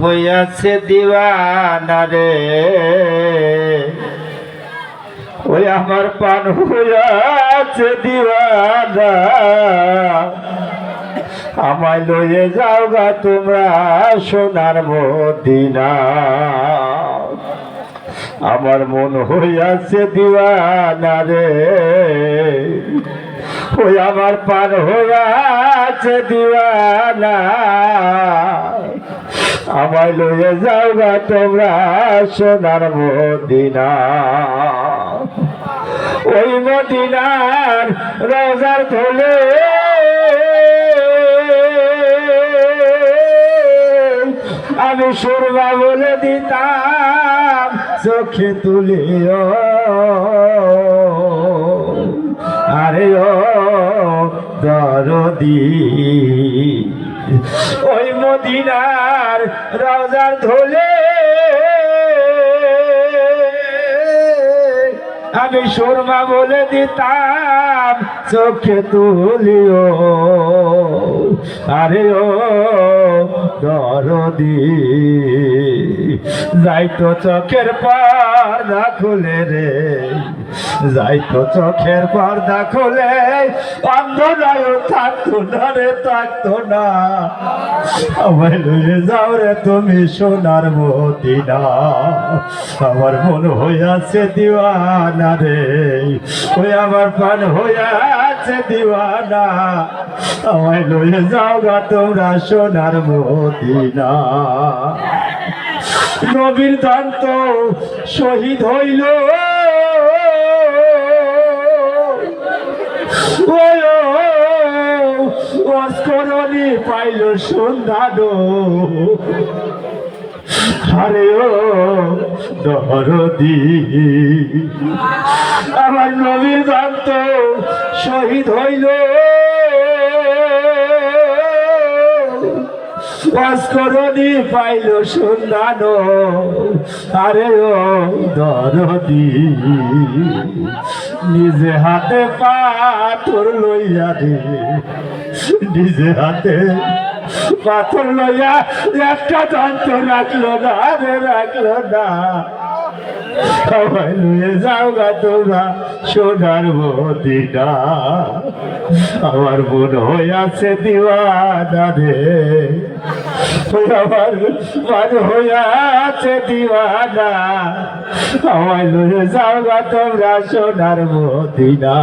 হইয়াছে দিওয়ানা রে। ওই আমার পান হইয়াছে দিওয়ানা। আমায় লয়ে যাও গা তোমরা সোনার মদিনা। আমার মন হইয়াছে দিওয়ানা রে। ওই আমার পান হইয়াছে দিওয়ানা। আমায় লয়ে যাও গা, তোমরা সোনার মদিনা। ওই মদিনার রোজার ধলে আমি সুরবা বলে দিতাম, চোখে তুলিও। আরে ও দরদি। ওই মদিনার রাজার ধোলে। আমি সুরমা বলে দিতাম চোখে তুলিও। আরে ও দরদি। যাইতো চোখের পর্দা খুলে রে। যাইতো চোখের পর্দা খুলে, অন্ধরায় থাকতো না রে, থাকতো না। আমায় লয়ে যাও রে তুমি সোনার মদিনা। আমার মন হইয়াছে দিওয়ানা রে। ওই আমার পান হইয়াছে দিওয়ানা। আমায় লয়ে যাও গা তোমরা সোনার মদিনা। নবীর দান্ত শহীদ হইল। অস্করণী পাইল সন্ধানো আরে ও দরদি আমার নবীর দান্ত শহীদ হইল। ভাস্করণী পাইল সন্ধান আরে ও দরদি, নিজে হাতে পাথর লইয়া রে নিজে হাতে পাথর লইয়া একটা যন্ত্র রাখল না রে, রাখল না। সবাই লুয়ে যাও গা তোমরা, সোনার মদিনা আমার মন হইয়াছে দিওয়ানা রে। আমার মন হইয়াছে দিওয়ানা। আমায় লুয়ে যাও গা তোমরা, সোনার মদিনা